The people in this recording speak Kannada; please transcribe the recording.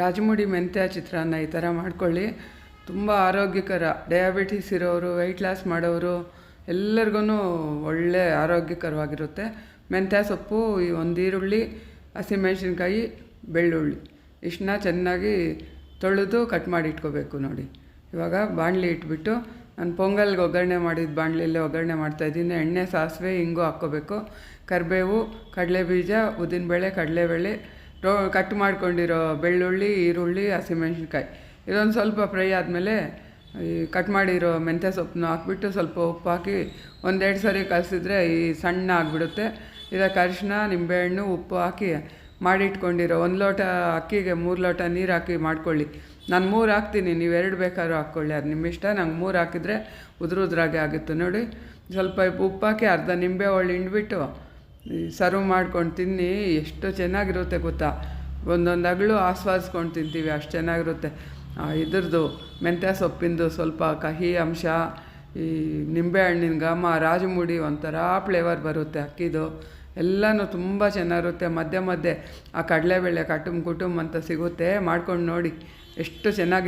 ರಾಜಮುಡಿ ಮೆಂತ್ಯ ಚಿತ್ರಾನ್ನ ಈ ಥರ ಮಾಡ್ಕೊಳ್ಳಿ. ತುಂಬ ಆರೋಗ್ಯಕರ. ಡಯಾಬಿಟೀಸ್ ಇರೋರು ವೆಯ್ಟ್ ಲಾಸ್ ಮಾಡೋರು ಎಲ್ಲರಿಗೂ ಒಳ್ಳೆ ಆರೋಗ್ಯಕರವಾಗಿರುತ್ತೆ. ಮೆಂತ್ಯ ಸೊಪ್ಪು, ಈ ಒಂದು ಈರುಳ್ಳಿ ಹಸಿಮೆಣ್ಸಿನ್ಕಾಯಿ, ಬೆಳ್ಳುಳ್ಳಿ. ಇಷ್ಟನ್ನ ಚೆನ್ನಾಗಿ ತೊಳೆದು ಕಟ್ ಮಾಡಿ ಇಟ್ಕೋಬೇಕು ನೋಡಿ. ಇವಾಗ ಬಾಣಲಿ ಇಟ್ಬಿಟ್ಟು ನಾನು ಪೊಂಗಲ್ಗೆ ಒಗ್ಗರಣೆ ಮಾಡಿದ ಬಾಣಲಿಯಲ್ಲೇ ಒಗ್ಗರಣೆ ಮಾಡ್ತಾಯಿದ್ದೀನಿ ಎಣ್ಣೆ, ಸಾಸಿವೆ ಹಿಂಗು ಹಾಕ್ಕೋಬೇಕು. ಕರಿಬೇವು ಕಡಲೆ ಬೀಜ ಉದ್ದಿನಬೇಳೆ, ಕಡಲೆಬೇಳೆ ರೋ ಕಟ್ ಮಾಡ್ಕೊಂಡಿರೋ ಬೆಳ್ಳುಳ್ಳಿ, ಈರುಳ್ಳಿ, ಹಸಿಮೆಣ್ಸಿನ್ಕಾಯಿ. ಇದೊಂದು ಸ್ವಲ್ಪ ಫ್ರೈ ಆದಮೇಲೆ ಈ ಕಟ್ ಮಾಡಿರೋ ಮೆಂತ್ಯ ಸೊಪ್ಪನ್ನ ಹಾಕ್ಬಿಟ್ಟು ಸ್ವಲ್ಪ ಉಪ್ಪು ಹಾಕಿ ಒಂದೆರಡು ಸರಿ ಕಲಸಿದ್ರೆ ಈ ಸಣ್ಣ ಆಗಿಬಿಡುತ್ತೆ. ಇದಕ್ಕೆ ಅರಿಶಿನ ನಿಂಬೆಹಣ್ಣು, ಉಪ್ಪು ಹಾಕಿ ಮಾಡಿಟ್ಕೊಂಡಿರೋ ಒಂದು ಲೋಟ ಅಕ್ಕಿಗೆ ಮೂರು ಲೋಟ ನೀರು ಹಾಕಿ ಮಾಡ್ಕೊಳ್ಳಿ. ನಾನು ಮೂರು ಹಾಕ್ತೀನಿ, ನೀವು ಎರಡು ಬೇಕಾದ್ರೂ ಹಾಕ್ಕೊಳ್ಳಿ, ಅದು ನಿಮ್ಮ ಇಷ್ಟ. ನಂಗೆ ಮೂರು ಹಾಕಿದರೆ ಉದುರು ಉದ್ರಾಗೆ ಆಗುತ್ತೆ ನೋಡಿ. ಸ್ವಲ್ಪ ಉಪ್ಪು ಹಾಕಿ ಅರ್ಧ ನಿಂಬೆ ಒಳ್ಳೆ ಹಿಂಡ್ಬಿಟ್ಟು ಸರ್ವ್ ಮಾಡ್ಕೊಂಡು ತಿನ್ನಿ, ಎಷ್ಟು ಚೆನ್ನಾಗಿರುತ್ತೆ ಗೊತ್ತಾ? ಒಂದೊಂದು ಅಗಳು ಆಸ್ವಾದಿಸ್ಕೊಂಡು ತಿಂತೀವಿ, ಅಷ್ಟು ಚೆನ್ನಾಗಿರುತ್ತೆ. ಇದ್ರದ್ದು ಮೆಂತ್ಯ ಸೊಪ್ಪಿಂದು ಸ್ವಲ್ಪ ಕಹಿ ಅಂಶ, ಈ ನಿಂಬೆಹಣ್ಣಿನ ಘಮ, ರಾಜಮುಡಿ ಒಂಥರ ಫ್ಲೇವರ್ ಬರುತ್ತೆ ಅಕ್ಕಿದು. ಎಲ್ಲನೂ ತುಂಬ ಚೆನ್ನಾಗಿರುತ್ತೆ. ಮಧ್ಯೆ ಮಧ್ಯೆ ಆ ಕಡಲೆಬೇಳೆ ಕಟುಮ್ ಕುಟುಂಬ ಅಂತ ಸಿಗುತ್ತೆ, ಮಾಡ್ಕೊಂಡು ನೋಡಿ. ಎಷ್ಟು ಚೆನ್ನಾಗಿ